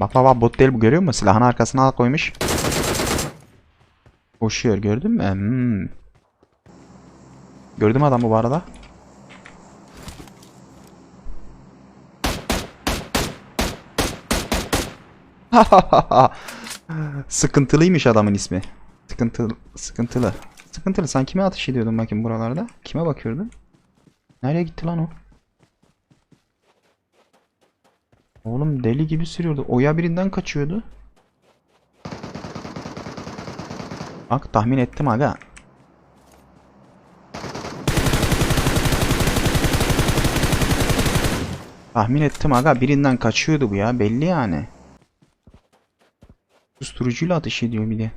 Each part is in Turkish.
Bak bak bak bot değil bu görüyor musun? Silahın arkasına al koymuş. Koşuyor gördün mü? Hmm. Gördüm adamı bu arada. Sıkıntılıymış adamın ismi. Sıkıntılı, sıkıntılı. Sıkıntılı. Sen kime ateş ediyordun bakayım buralarda? Kime bakıyordun? Nereye gitti lan o? Oğlum deli gibi sürüyordu. Oya birinden kaçıyordu. Bak tahmin ettim aga. Tahmin ettim aga birinden kaçıyordu bu ya belli yani. Susturucuyla ateş ediyor bir de.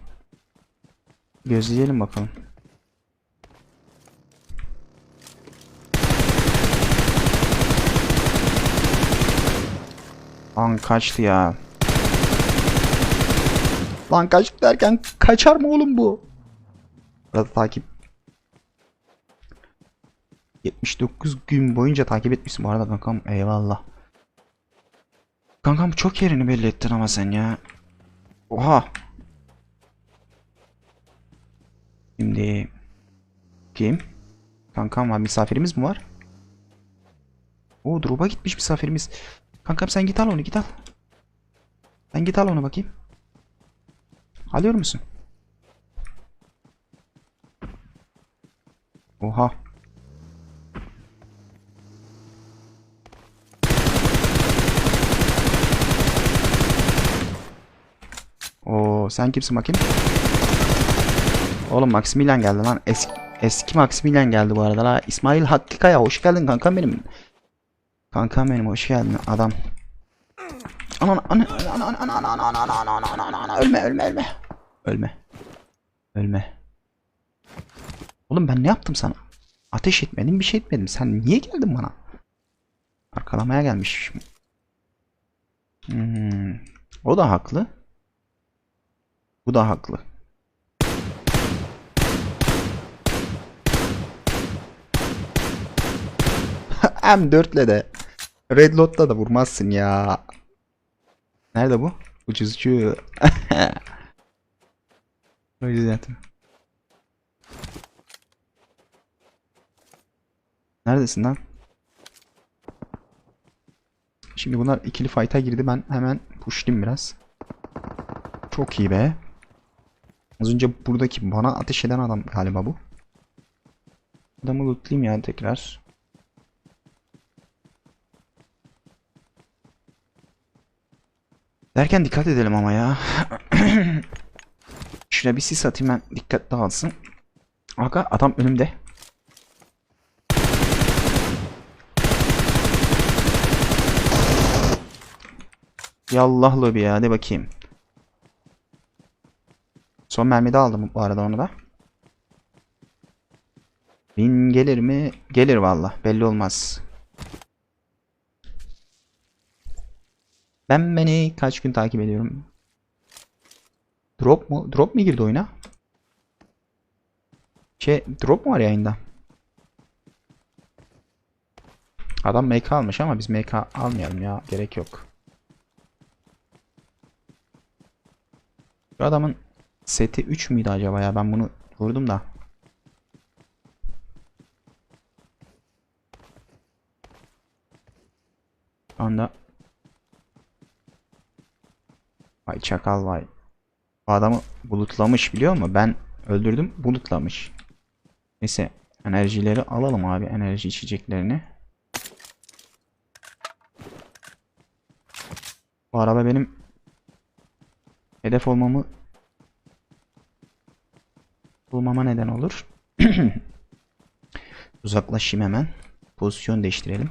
Gözleyelim bakalım. Lan kaçtı ya. Lan kaçtı derken kaçar mı oğlum bu? Burada takip. 79 gün boyunca takip etmişsin bu arada kankam. Eyvallah. Kankam çok yerini belli ettin ama sen ya. Oha. Şimdi kim? Kankam var misafirimiz mi var? O drop'a gitmiş misafirimiz. Kankam sen git al onu git al. Sen git al onu bakayım. Alıyor musun? Oha. Oo sen kimsin bakayım? Oğlum Maximilian geldi lan. Eski, eski Maximilian geldi bu arada la. İsmail Hakkikaya hoş geldin kankam benim. Kankam benim hoş geldin adam. Ana ana ana ana ana ana ana ana ana ana ana ana ana ölme ölme ölme. Ölme. Ölme. Oğlum ben ne yaptım sana? Ateş etmedim bir şey etmedim. Sen niye geldin bana? Arkalamaya gelmiş. Hmm. O da haklı. Bu da haklı. M4'le de Red Lot'ta da vurmazsın ya. Nerede bu? Ucuzcu. o yüzden. Neredesin lan? Şimdi bunlar ikili fight'a girdi. Ben hemen pushlayayım biraz. Çok iyi be. Az önce buradaki bana ateş eden adam galiba bu. Adamı lootlayayım yani tekrar. Derken dikkat edelim ama ya. Şuraya bir sis atayım ben dikkat dağılsın. Aga adam önümde. Yallahlı bir ya hadi bakayım. Son mermi de aldım bu arada onu da. Bin gelir mi? Gelir valla. Belli olmaz. Ben beni kaç gün takip ediyorum. Drop mu? Drop mu girdi oyuna? Şey drop mu var yayında? Adam MK almış ama biz MK almayalım ya. Gerek yok. Şu adamın seti 3 müydü acaba ya? Ben bunu vurdum da. Şu anda Vay çakal vay. Bu adamı bulutlamış biliyor musun? Ben öldürdüm bulutlamış. Neyse enerjileri alalım abi enerji içeceklerini. Bu araba benim hedef olmamı bulmama neden olur. Uzaklaşayım hemen. Pozisyon değiştirelim.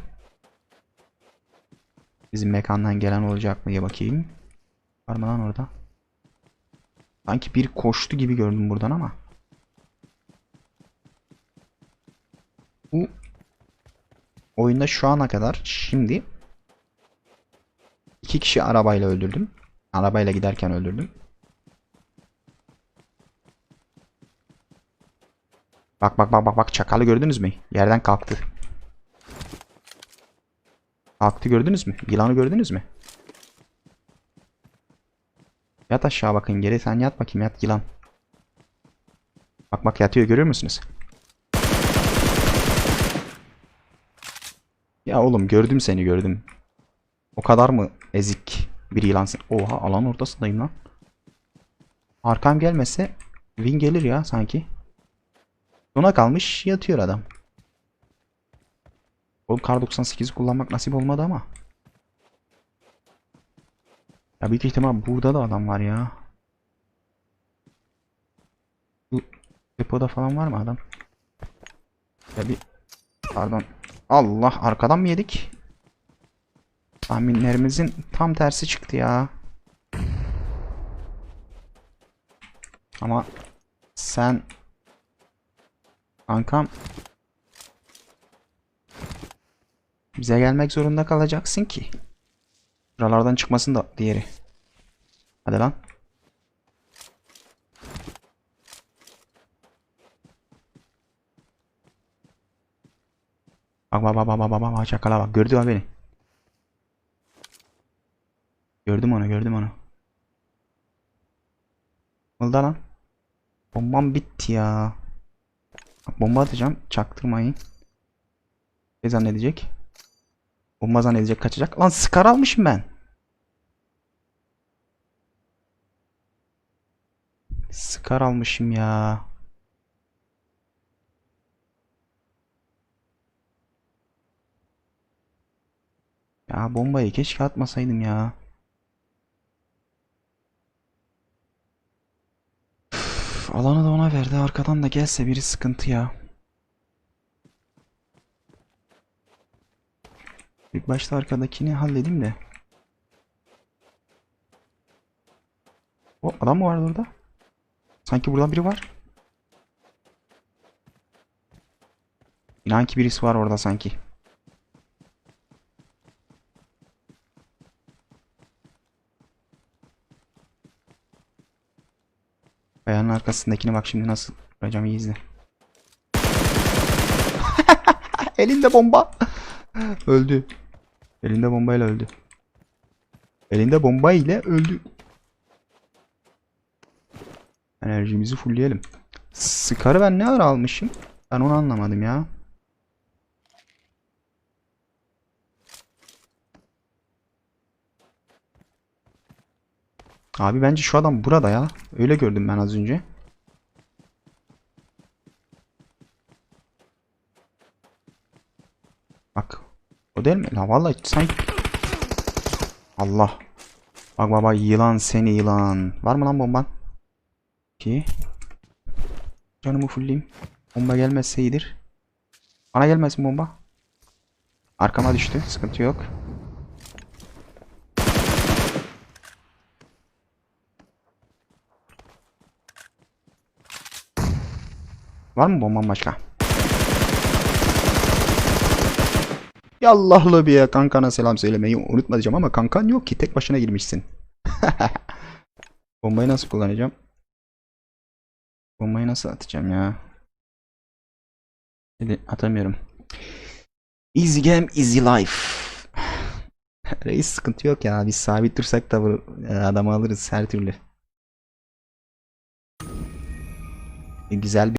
Bizim mekandan gelen olacak mı diye bakayım. Var mı lan orada? Sanki bir koştu gibi gördüm buradan ama. Bu oyunda şu ana kadar şimdi iki kişi arabayla öldürdüm. Arabayla giderken öldürdüm. Bak bak bak bak bak çakalı gördünüz mü? Yerden kalktı. Kalktı gördünüz mü? Yılanı gördünüz mü? Yat aşağı bakın geri sen yat bakayım yat yılan. Bak bak yatıyor görüyor musunuz? Ya oğlum gördüm seni gördüm. O kadar mı ezik bir yılansın? Oha alan ortasındayım lan. Arkam gelmese win gelir ya sanki. Sona kalmış yatıyor adam. Oğlum kar 98'i kullanmak nasip olmadı ama. Ya büyük ihtimal burada da adam var ya. Bu depoda falan var mı adam? Ya bir pardon. Allah arkadan mı yedik? Tahminlerimizin tam tersi çıktı ya. Ama sen kankam bize gelmek zorunda kalacaksın ki. Buralardan çıkmasın da diğeri. Hadi lan. Bak bak bak bak bak bak çakala bak gördü mü beni? Gördüm onu gördüm onu. Mılda lan. Bombam bitti ya. Bomba atacağım çaktırmayın. Ne zannedecek? Bomba zannedecek kaçacak. Lan skar almışım ben. Skar almışım ya. Ya bombayı keşke atmasaydım ya. Alanı da ona verdi. Arkadan da gelse biri sıkıntı ya. İlk başta arkadakini halledeyim de. O adam mı vardı orada? Sanki buradan biri var. İnan ki birisi var orada sanki. Kayanın arkasındakine bak şimdi nasıl vuracağım iyi izle. Elinde bomba. öldü. Elinde bombayla öldü. Elinde bomba ile öldü. Enerjimizi fullleyelim. Scar'ı ben ne ara almışım? Ben onu anlamadım ya. Abi bence şu adam burada ya. Öyle gördüm ben az önce. Bak. O değil mi? La vallahi sanki Allah. Bak baba yılan seni yılan. Var mı lan bomban? Ki. Canımı fullleyeyim. Bomba gelmezse iyidir. Bana gelmesin bomba. Arkama düştü. Sıkıntı yok. Var mı bomban başka? Yallah lobiye kankana selam söylemeyi unutma diyeceğim ama kankan yok ki tek başına girmişsin. Bombayı nasıl kullanacağım? Bombayı nasıl atacağım ya? Atamıyorum. Easy game, easy life. Reis sıkıntı yok ya. Biz sabit dursak da e, adamı alırız her türlü. E, Güzel bir